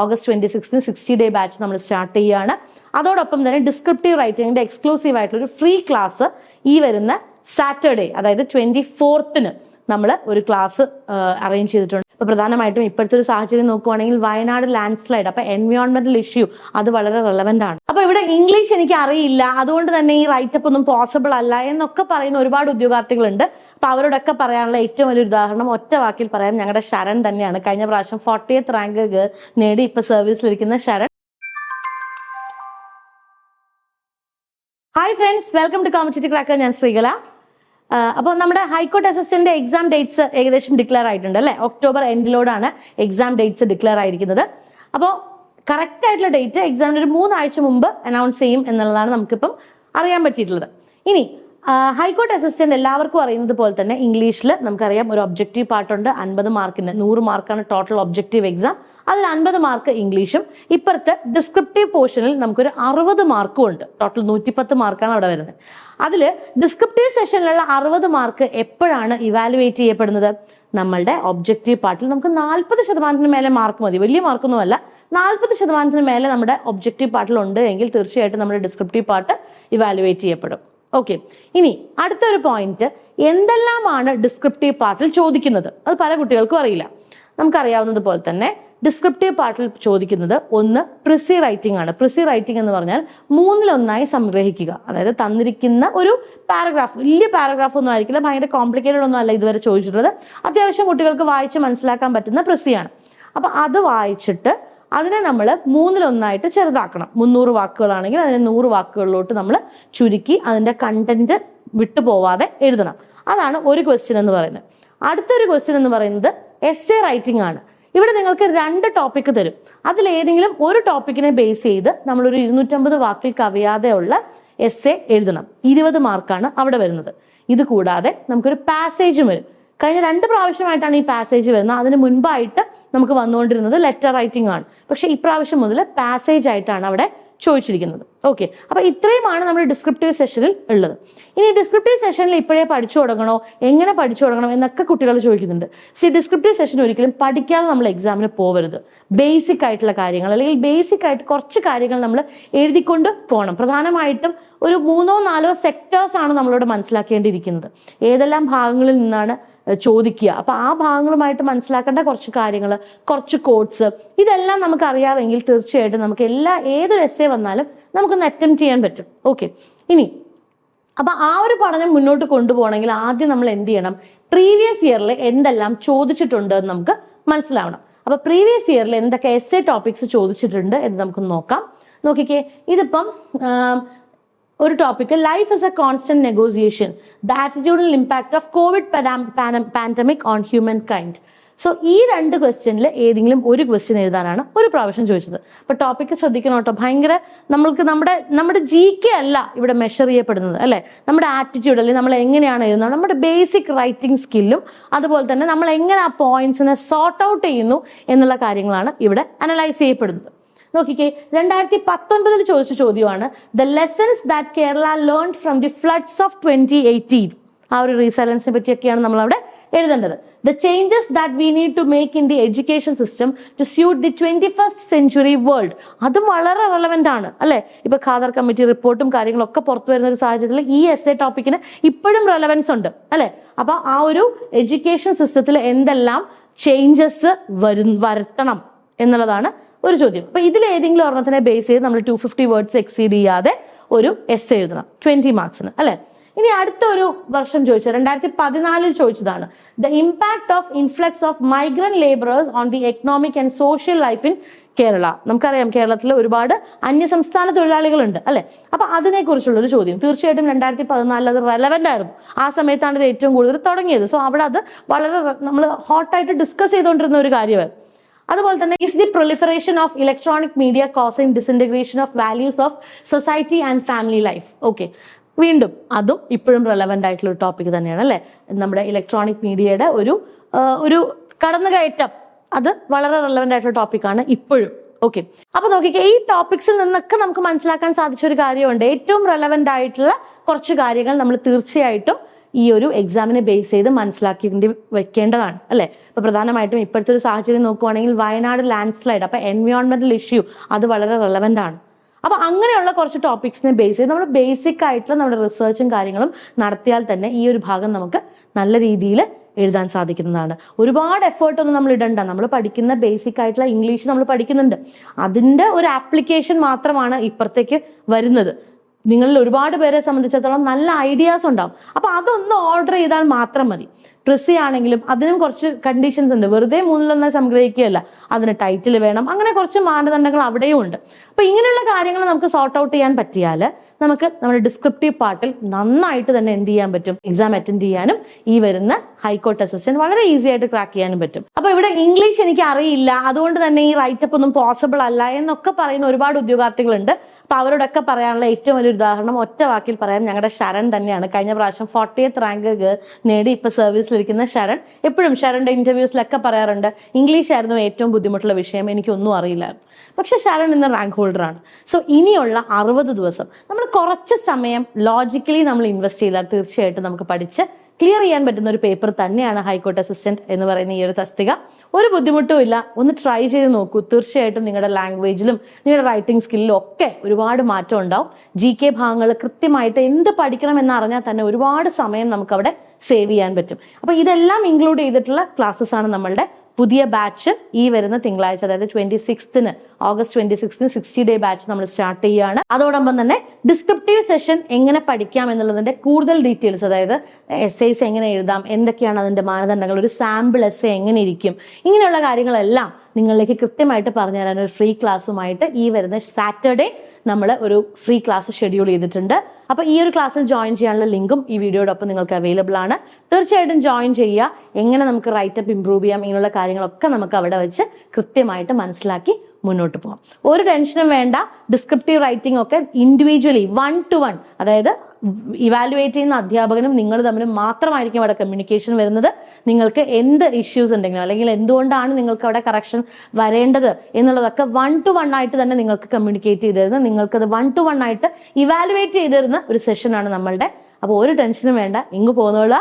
August twenty സിക്സ്തിന് sixty day batch നമ്മൾ start ചെയ്യുകയാണ് അതോടൊപ്പം തന്നെ ഡിസ്ക്രിപ്റ്റീവ് റൈറ്റിംഗിന്റെ എക്സ്ക്ലൂസീവ് ആയിട്ടുള്ള ഒരു ഫ്രീ ക്ലാസ് ഈ വരുന്ന സാറ്റർഡേ അതായത് ട്വന്റി ഫോർത്തിന് നമ്മൾ ഒരു ക്ലാസ് അറേഞ്ച് ചെയ്തിട്ടുണ്ട്. അപ്പോൾ പ്രധാനമായിട്ടും ഇപ്പോഴത്തെ ഒരു സാഹചര്യം നോക്കുവാണെങ്കിൽ വയനാട് ലാൻഡ് സ്ലൈഡ് അപ്പോൾ എൻവയോൺമെന്റൽ ഇഷ്യൂ അത് വളരെ റെലവെന്റ് ആണ്. അപ്പോൾ ഇവിടെ ഇംഗ്ലീഷ് എനിക്ക് അറിയില്ല. അതുകൊണ്ട് തന്നെ ഈ റൈറ്റപ്പ് ഒന്നും പോസിബിൾ അല്ല എന്നൊക്കെ പറയുന്ന ഒരുപാട് ഉദ്യോഗാർത്ഥികളുണ്ട്. അപ്പോൾ അവരോടൊക്കെ പറയാനുള്ള ഏറ്റവും വലിയ ഉദാഹരണം ഒറ്റ വാക്കിൽ പറയാം. ഞങ്ങളുടെ ശരൺ തന്നെയാണ്. കഴിഞ്ഞ പ്രാവശ്യം ഫോർട്ടിയത്ത് റാങ്ക് നേടി ഇപ്പോൾ സർവീസിലിരിക്കുന്ന Sharan. Hi friends welcome to competitive cracker ഞാൻ ശ്രീകല. അപ്പോൾ നമ്മുടെ high court assistant exam dates ഏകദേശം ഡിക്ലെയർ ആയിട്ടുണ്ട് അല്ലേ? ഒക്ടോബർ എൻഡിലോടാണ് എക്സാം ഡേറ്റ്സ് ഡിക്ലെയർ ആയിരിക്കുന്നത്. അപ്പോൾ കറക്റ്റ് ആയിട്ടുള്ള ഡേറ്റ് എക്സാമിന് ഒരു മൂന്നാഴ്ച മുമ്പ് അനൗൺസ് ചെയ്യും എന്നുള്ളതാണ് നമുക്കിപ്പം അറിയാൻ പറ്റിയിട്ടുള്ളത്. ഇനി ഹൈക്കോർട്ട് അസിസ്റ്റന്റ് എല്ലാവർക്കും അറിയുന്നത് പോലെ തന്നെ ഇംഗ്ലീഷിൽ നമുക്കറിയാം ഒരു ഒബ്ജക്റ്റീവ് പാർട്ടുണ്ട് അൻപത് മാർക്കിന് നൂറ് മാർക്കാണ് ടോട്ടൽ ഒബ്ജക്റ്റീവ് എക്സാം അതിൽ അൻപത് മാർക്ക് ഇംഗ്ലീഷും. ഇപ്പുറത്തെ ഡിസ്ക്രിപ്റ്റീവ് പോർഷനിൽ നമുക്കൊരു അറുപത് മാർക്കും ഉണ്ട്. ടോട്ടൽ നൂറ്റിപ്പത്ത് മാർക്കാണ് അവിടെ വരുന്നത്. അതിൽ ഡിസ്ക്രിപ്റ്റീവ് സെഷനിലുള്ള അറുപത് മാർക്ക് എപ്പോഴാണ് ഇവാലുവേറ്റ് ചെയ്യപ്പെടുന്നത്? നമ്മളുടെ ഒബ്ജക്റ്റീവ് പാർട്ടിൽ നമുക്ക് നാൽപ്പത് ശതമാനത്തിന് മേലെ മാർക്ക് മതി. വലിയ മാർക്കൊന്നുമല്ല. നാൽപ്പത് ശതമാനത്തിന് മേലെ നമ്മുടെ ഒബ്ജക്റ്റീവ് പാർട്ടിൽ ഉണ്ട് എങ്കിൽ തീർച്ചയായിട്ടും നമ്മുടെ ഡിസ്ക്രിപ്റ്റീവ് പാർട്ട് ഇവാലുവേറ്റ് ചെയ്യപ്പെടും. ഓക്കെ ഇനി അടുത്തൊരു പോയിന്റ് എന്തെല്ലാമാണ് ഡിസ്ക്രിപ്റ്റീവ് പാർട്ടിൽ ചോദിക്കുന്നത്? അത് പല കുട്ടികൾക്കും അറിയില്ല. നമുക്കറിയാവുന്നത് പോലെ തന്നെ ഡിസ്ക്രിപ്റ്റീവ് പാർട്ടിൽ ചോദിക്കുന്നത് ഒന്ന് പ്രിസി റൈറ്റിംഗ് ആണ്. പ്രിസി റൈറ്റിംഗ് എന്ന് പറഞ്ഞാൽ മൂന്നിലൊന്നായി സംഗ്രഹിക്കുക. അതായത് തന്നിരിക്കുന്ന ഒരു പാരഗ്രാഫ് വലിയ പാരഗ്രാഫ് ഒന്നും ആയിരിക്കില്ല. ഭയങ്കര കോംപ്ലിക്കേറ്റഡ് ഒന്നും അല്ല ഇതുവരെ ചോദിച്ചിട്ടുള്ളത്. അത്യാവശ്യം കുട്ടികൾക്ക് വായിച്ച് മനസ്സിലാക്കാൻ പറ്റുന്ന പ്രിസിയാണ് അപ്പൊ അത് വായിച്ചിട്ട് അതിനെ നമ്മൾ മൂന്നിലൊന്നായിട്ട് ചെറുതാക്കണം. മുന്നൂറ് വാക്കുകളാണെങ്കിൽ അതിനെ നൂറ് വാക്കുകളിലോട്ട് നമ്മൾ ചുരുക്കി അതിന്റെ കണ്ടന്റ് വിട്ടുപോവാതെ എഴുതണം. അതാണ് ഒരു ക്വസ്റ്റ്യൻ എന്ന് പറയുന്നത്. അടുത്തൊരു ക്വസ്റ്റ്യൻ എന്ന് പറയുന്നത് എസ് എ റൈറ്റിംഗ് ആണ്. ഇവിടെ നിങ്ങൾക്ക് രണ്ട് ടോപ്പിക്ക് തരും. അതിൽ ഏതെങ്കിലും ഒരു ടോപ്പിക്കിനെ ബേസ് ചെയ്ത് നമ്മളൊരു ഇരുന്നൂറ്റമ്പത് വാക്കിൽ കവിയാതെയുള്ള എസ് എഴുതണം. ഇരുപത് മാർക്കാണ് അവിടെ വരുന്നത്. ഇത് കൂടാതെ നമുക്കൊരു പാസേജും വരും. കഴിഞ്ഞ രണ്ട് പ്രാവശ്യമായിട്ടാണ് ഈ പാസേജ് വരുന്നത്. അതിന് മുൻപായിട്ട് നമുക്ക് വന്നുകൊണ്ടിരുന്നത് ലെറ്റർ റൈറ്റിംഗ് ആണ്. പക്ഷെ ഇപ്രാവശ്യം മുതൽ പാസേജ് ആയിട്ടാണ് അവിടെ ചോദിച്ചിരിക്കുന്നത്. ഓക്കെ അപ്പൊ ഇത്രയുമാണ് നമ്മുടെ ഡിസ്ക്രിപ്റ്റീവ് സെഷനിൽ ഉള്ളത്. ഇനി ഡിസ്ക്രിപ്റ്റീവ് സെഷനിൽ ഇപ്പോഴേ പഠിച്ചു തുടങ്ങണോ? എങ്ങനെ പഠിച്ചു തുടങ്ങണം? എന്നൊക്കെ കുട്ടികൾ ചോദിക്കുന്നുണ്ട്. സി ഡിസ്ക്രിപ്റ്റീവ് സെഷൻ ഒരിക്കലും പഠിക്കാതെ നമ്മൾ എക്സാമിന് പോകരുത് ബേസിക് ആയിട്ടുള്ള കാര്യങ്ങൾ അല്ലെങ്കിൽ ബേസിക് ആയിട്ട് കുറച്ച് കാര്യങ്ങൾ നമ്മൾ എഴുതിക്കൊണ്ട് പോകണം. പ്രധാനമായിട്ടും ഒരു മൂന്നോ നാലോ സെക്ടേഴ്സ് ആണ് നമ്മളോട് മനസ്സിലാക്കേണ്ടിയിരിക്കുന്നത്. ഏതെല്ലാം ഭാഗങ്ങളിൽ നിന്നാണ് ചോദിക്കുക. അപ്പൊ ആ ഭാഗങ്ങളുമായിട്ട് മനസ്സിലാക്കേണ്ട കുറച്ച് കാര്യങ്ങൾ കുറച്ച് കോഡ്സ് ഇതെല്ലാം നമുക്ക് അറിയാമെങ്കിൽ തീർച്ചയായിട്ടും നമുക്ക് എല്ലാ ഏതൊരു എസ് എ വന്നാലും നമുക്കൊന്ന് അറ്റംപ്റ്റ് ചെയ്യാൻ പറ്റും. ഓക്കെ ഇനി അപ്പൊ ആ ഒരു പഠനം മുന്നോട്ട് കൊണ്ടുപോകണമെങ്കിൽ ആദ്യം നമ്മൾ എന്ത് ചെയ്യണം? പ്രീവിയസ് ഇയറിൽ എന്തെല്ലാം ചോദിച്ചിട്ടുണ്ട് എന്ന് നമുക്ക് മനസ്സിലാവണം. അപ്പൊ പ്രീവിയസ് ഇയറിൽ എന്തൊക്കെ എസ് എ ടോപ്പിക്സ് ചോദിച്ചിട്ടുണ്ട് എന്ന് നമുക്ക് നോക്കാം. നോക്കിക്കേ ഇതിപ്പം ഒരു topic life is a constant negotiation the attitudinal impact of covid pandemic on human kind so ഈ രണ്ട് ക്വസ്റ്റ്യനിൽ ഏതെങ്കിലും ഒരു ക്വസ്റ്റ്യൻ എഴുതാനാണ് ഒരു പ്രാവശ്യം ചോദിച്ചത്. അപ്പൊ ടോപ്പിക്ക് ശ്രദ്ധിക്കണം കേട്ടോ. ഭയങ്കര നമ്മൾക്ക് നമ്മുടെ നമ്മുടെ ജി കെ അല്ല ഇവിടെ മെഷർ ചെയ്യപ്പെടുന്നത് അല്ലെ? നമ്മുടെ ആറ്റിറ്റ്യൂഡ് അല്ലെങ്കിൽ നമ്മൾ എങ്ങനെയാണ് എഴുതുന്നത്? നമ്മുടെ ബേസിക് റൈറ്റിംഗ് സ്കില്ലും അതുപോലെ തന്നെ നമ്മൾ എങ്ങനെ ആ പോയിന്റ്സിനെ സോർട്ട് ഔട്ട് ചെയ്യുന്നു എന്നുള്ള കാര്യങ്ങളാണ് ഇവിടെ അനലൈസ് ചെയ്യപ്പെടുന്നത്. നോക്കിക്കേ രണ്ടായിരത്തി പത്തൊൻപതിൽ ചോദിച്ച ചോദ്യമാണ് the lessons that Kerala learn from the floods of twenty eighteen ആ ഒരു റീസൈലൻസിനെ പറ്റിയൊക്കെയാണ് നമ്മൾ അവിടെ എഴുതേണ്ടത്. The changes that we need to make in the education system to suit the twenty first century world അതും വളരെ റെലവെന്റ് ആണ് അല്ലെ? ഇപ്പൊ ഖാദർ കമ്മിറ്റി റിപ്പോർട്ടും കാര്യങ്ങളും ഒക്കെ പുറത്തു വരുന്ന ഒരു സാഹചര്യത്തിൽ ഈ എസ് എ ടോപ്പിക്കിന് ഇപ്പോഴും റെലവൻസ് ഉണ്ട് അല്ലെ? അപ്പൊ ആ ഒരു എഡ്യൂക്കേഷൻ സിസ്റ്റത്തിൽ എന്തെല്ലാം ചേഞ്ചസ് വരു വരുത്തണം എന്നുള്ളതാണ് ഒരു ചോദ്യം. അപ്പൊ ഇതിൽ ഏതെങ്കിലും ഒരെണ്ണത്തിനെ ബേസ് ചെയ്ത് നമ്മൾ ടു ഫിഫ്റ്റി വേർഡ്സ് എക്സീഡ് ചെയ്യാതെ ഒരു എസ് എഴുതണം. ട്വന്റി മാർക്സിന് അല്ലെ? ഇനി അടുത്ത ഒരു വർഷം ചോദിച്ചത് രണ്ടായിരത്തി പതിനാലിൽ ചോദിച്ചതാണ്. The impact of influx of migrant labourers on the economic and social life in Kerala നമുക്കറിയാം കേരളത്തിൽ ഒരുപാട് അന്യസംസ്ഥാന തൊഴിലാളികളുണ്ട് അല്ലെ? അപ്പൊ അതിനെ കുറിച്ചുള്ള ഒരു ചോദ്യം. തീർച്ചയായിട്ടും രണ്ടായിരത്തി പതിനാലിൽ അത് റെലവെന്റ് ആയിരുന്നു. ആ സമയത്താണ് ഇത് ഏറ്റവും കൂടുതൽ തുടങ്ങിയത്. സോ അവിടെ അത് വളരെ നമ്മൾ ഹോട്ടായിട്ട് ഡിസ്കസ് ചെയ്തുകൊണ്ടിരുന്ന ഒരു കാര്യമായിരുന്നു. അതുപോലെ തന്നെ is the proliferation of electronic media causing disintegration of values of society and family life okay വീണ്ടും അതും ഇപ്പോഴും റെലവെന്റ് ആയിട്ടുള്ള ഒരു ടോപ്പിക് തന്നെയാണ് അല്ലേ? നമ്മുടെ ഇലക്ട്രോണിക് മീഡിയയുടെ ഒരു ഒരു കടന്നുകയറ്റം. അത് വളരെ റെലവെന്റ് ആയിട്ടുള്ള ടോപ്പിക്കാണ് ഇപ്പോഴും. ഓക്കെ അപ്പൊ നോക്കിക്കേ ഈ ടോപ്പിക്സിൽ നിന്നൊക്കെ നമുക്ക് മനസ്സിലാക്കാൻ സാധിച്ച ഒരു കാര്യമുണ്ട്. ഏറ്റവും റെലവെന്റ് ആയിട്ടുള്ള കുറച്ച് കാര്യങ്ങൾ നമ്മൾ തീർച്ചയായിട്ടും ഈ ഒരു എക്സാമിനെ ബേസ് ചെയ്ത് മനസ്സിലാക്കി വെക്കേണ്ടതാണ് അല്ലേ? അപ്പോൾ പ്രധാനമായിട്ടും ഇപ്പോഴത്തെ ഒരു സാഹചര്യം നോക്കുവാണെങ്കിൽ വയനാട് ലാൻഡ് സ്ലൈഡ് അപ്പൊ എൻവയോൺമെന്റൽ ഇഷ്യൂ അത് വളരെ റെലവെന്റ് ആണ്. അപ്പൊ അങ്ങനെയുള്ള കുറച്ച് ടോപ്പിക്സിനെ ബേസ് ചെയ്ത് നമ്മൾ ബേസിക് ആയിട്ടുള്ള നമ്മുടെ റിസർച്ചും കാര്യങ്ങളും നടത്തിയാൽ തന്നെ ഈ ഒരു ഭാഗം നമുക്ക് നല്ല രീതിയിൽ എഴുതാൻ സാധിക്കുന്നതാണ്. ഒരുപാട് എഫേർട്ട് ഒന്നും നമ്മൾ ഇടണ്ട. നമ്മൾ പഠിക്കുന്ന ബേസിക് ആയിട്ടുള്ള ഇംഗ്ലീഷ് നമ്മൾ പഠിക്കുന്നുണ്ട്. അതിന്റെ ഒരു ആപ്ലിക്കേഷൻ മാത്രമാണ് ഇപ്പുറത്തേക്ക് വരുന്നത്. നിങ്ങളിൽ ഒരുപാട് പേരെ സംബന്ധിച്ചിടത്തോളം നല്ല ഐഡിയാസ് ഉണ്ടാവും. അപ്പൊ അതൊന്ന് ഓർഡർ ചെയ്താൽ മാത്രം മതി. ട്രിസി ആണെങ്കിലും അതിനും കുറച്ച് കണ്ടീഷൻസ് ഉണ്ട്. വെറുതെ മൂന്നിലൊന്നും സംഗ്രഹിക്കുകയല്ല. അതിന് ടൈറ്റിൽ വേണം. അങ്ങനെ കുറച്ച് മാനദണ്ഡങ്ങൾ അവിടെയും ഉണ്ട്. അപ്പൊ ഇങ്ങനെയുള്ള കാര്യങ്ങൾ നമുക്ക് സോർട്ട് ഔട്ട് ചെയ്യാൻ പറ്റിയാൽ നമുക്ക് നമ്മുടെ ഡിസ്ക്രിപ്റ്റീവ് പാർട്ടിൽ നന്നായിട്ട് തന്നെ എന്ത് ചെയ്യാൻ പറ്റും? എക്സാം അറ്റൻഡ് ചെയ്യാനും ഈ വരുന്ന ഹൈക്കോർട്ട് അസിസ്റ്റന്റ് വളരെ ഈസി ആയിട്ട് ക്രാക്ക് ചെയ്യാനും പറ്റും. അപ്പൊ ഇവിടെ ഇംഗ്ലീഷ് എനിക്ക് അറിയില്ല. അതുകൊണ്ട് തന്നെ ഈ റൈറ്റപ്പ് ഒന്നും പോസിബിൾ അല്ല എന്നൊക്കെ പറയുന്ന ഒരുപാട് ഉദ്യോഗാർത്ഥികളുണ്ട്. അപ്പൊ അവരോടൊക്കെ പറയാനുള്ള ഏറ്റവും വലിയ ഉദാഹരണം ഒറ്റ വാക്കിൽ പറയാൻ ഞങ്ങളുടെ ശരൺ തന്നെയാണ്. കഴിഞ്ഞ പ്രാവശ്യം ഫോർട്ടിയത്ത് റാങ്ക് നേടി ഇപ്പൊ സർവീസിലിരിക്കുന്ന ശരൺ. എപ്പോഴും ശരണിന്റെ ഇന്റർവ്യൂസിലൊക്കെ പറയാറുണ്ട്. ഇംഗ്ലീഷ് ആയിരുന്നു ഏറ്റവും ബുദ്ധിമുട്ടുള്ള വിഷയം. എനിക്കൊന്നും അറിയില്ലായിരുന്നു പക്ഷെ ശരൺ ഇന്ന് റാങ്ക് ഹോൾഡർ ആണ്. സോ ഇനിയുള്ള അറുപത് ദിവസം നമ്മൾ കുറച്ച് സമയം ലോജിക്കലി നമ്മൾ ഇൻവെസ്റ്റ് ചെയ്താൽ തീർച്ചയായിട്ടും നമുക്ക് പഠിച്ച് ക്ലിയർ ചെയ്യാൻ പറ്റുന്ന ഒരു പേപ്പർ തന്നെയാണ് ഹൈക്കോർട്ട് അസിസ്റ്റന്റ് എന്ന് പറയുന്ന ഈ ഒരു തസ്തിക. ഒരു ബുദ്ധിമുട്ടും ഇല്ല. ഒന്ന് ട്രൈ ചെയ്ത് നോക്കൂ. തീർച്ചയായിട്ടും നിങ്ങളുടെ ലാംഗ്വേജിലും നിങ്ങളുടെ റൈറ്റിംഗ് സ്കില്ലിലും ഒക്കെ ഒരുപാട് മാറ്റം ഉണ്ടാവും. ജി കെ ഭാഗങ്ങൾ കൃത്യമായിട്ട് എന്ത് പഠിക്കണം എന്ന് അറിഞ്ഞാൽ തന്നെ ഒരുപാട് സമയം നമുക്ക് അവിടെ സേവ് ചെയ്യാൻ പറ്റും. അപ്പൊ ഇതെല്ലാം ഇൻക്ലൂഡ് ചെയ്തിട്ടുള്ള ക്ലാസ്സസ് ആണ് നമ്മളുടെ പുതിയ ബാച്ച് ഈ വരുന്ന തിങ്കളാഴ്ച അതായത് ട്വന്റി സിക്സ്തിന് ഓഗസ്റ്റ് ട്വന്റി സിക്സ്തിന് സിക്സ്റ്റി ഡേ ബാച്ച് നമ്മൾ സ്റ്റാർട്ട് ചെയ്യുകയാണ്. അതോടൊപ്പം തന്നെ ഡിസ്ക്രിപ്റ്റീവ് സെഷൻ എങ്ങനെ പഠിക്കാം എന്നുള്ളതിന്റെ കൂടുതൽ ഡീറ്റെയിൽസ് അതായത് എസ് ഐസ് എങ്ങനെ എഴുതാം എന്തൊക്കെയാണ് അതിന്റെ മാനദണ്ഡങ്ങൾ ഒരു സാമ്പിൾ എസ് എങ്ങനെ ഇരിക്കും ഇങ്ങനെയുള്ള കാര്യങ്ങളെല്ലാം നിങ്ങളിലേക്ക് കൃത്യമായിട്ട് പറഞ്ഞു തരാൻ ഒരു ഫ്രീ ക്ലാസ്സുമായിട്ട് ഈ വരുന്ന സാറ്റർഡേ നമ്മൾ ഒരു ഫ്രീ ക്ലാസ് ഷെഡ്യൂൾ ചെയ്തിട്ടുണ്ട്. അപ്പോൾ ഈ ഒരു ക്ലാസ്സിൽ ജോയിൻ ചെയ്യാനുള്ള ലിങ്കും ഈ വീഡിയോടൊപ്പം നിങ്ങൾക്ക് അവൈലബിൾ ആണ്. തീർച്ചയായിട്ടും ജോയിൻ ചെയ്യുക. എങ്ങനെ നമുക്ക് റൈറ്റപ്പ് ഇമ്പ്രൂവ് ചെയ്യാം ഇങ്ങനെയുള്ള കാര്യങ്ങളൊക്കെ നമുക്ക് അവിടെ വെച്ച് കൃത്യമായിട്ട് മനസ്സിലാക്കി മുന്നോട്ട് പോകാം ഒരു ടെൻഷനും വേണ്ട. ഡിസ്ക്രിപ്റ്റീവ് റൈറ്റിംഗ് ഒക്കെ ഇൻഡിവിജ്വലി വൺ ടു വൺ അതായത് ഇവാലുവേറ്റ് ചെയ്യുന്ന അധ്യാപകനും നിങ്ങൾ തമ്മിൽ മാത്രമായിരിക്കും അവിടെ കമ്മ്യൂണിക്കേഷൻ വരുന്നത്. നിങ്ങൾക്ക് എന്ത് ഇഷ്യൂസ് ഉണ്ടെങ്കിലും അല്ലെങ്കിൽ എന്തുകൊണ്ടാണ് നിങ്ങൾക്ക് അവിടെ കറക്ഷൻ വരേണ്ടത് എന്നുള്ളതൊക്കെ വൺ ടു വൺ ആയിട്ട് തന്നെ നിങ്ങൾക്ക് കമ്മ്യൂണിക്കേറ്റ് ചെയ്ത് തരുന്നത് നിങ്ങൾക്കത് വൺ ടു വൺ ആയിട്ട് ഇവാലുവേറ്റ് ചെയ്തിരുന്ന ഒരു സെഷനാണ് നമ്മളുടെ. അപ്പോൾ ഒരു ടെൻഷനും വേണ്ട. ഇങ്ങ് പോകുന്നുള്ള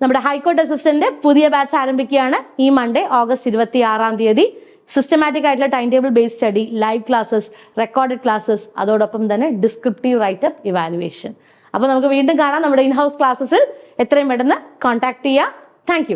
നമ്മുടെ ഹൈക്കോർട്ട് അസിസ്റ്റന്റ് പുതിയ ബാച്ച് ആരംഭിക്കുകയാണ്. ഈ മൺഡേ ഓഗസ്റ്റ് ഇരുപത്തി ആറാം തീയതി. സിസ്റ്റമാറ്റിക് ആയിട്ടുള്ള time table based study live classes recorded classes അതോടൊപ്പം തന്നെ ഡിസ്ക്രിപ്റ്റീവ് റൈറ്റപ്പ് ഇവാലുവേഷൻ അപ്പോൾ നമുക്ക് വീണ്ടും കാണാം നമ്മുടെ ഇൻഹൗസ് ക്ലാസ്സസിൽ എത്രയും പെട്ടെന്ന് കോൺടാക്ട് ചെയ്യുക താങ്ക്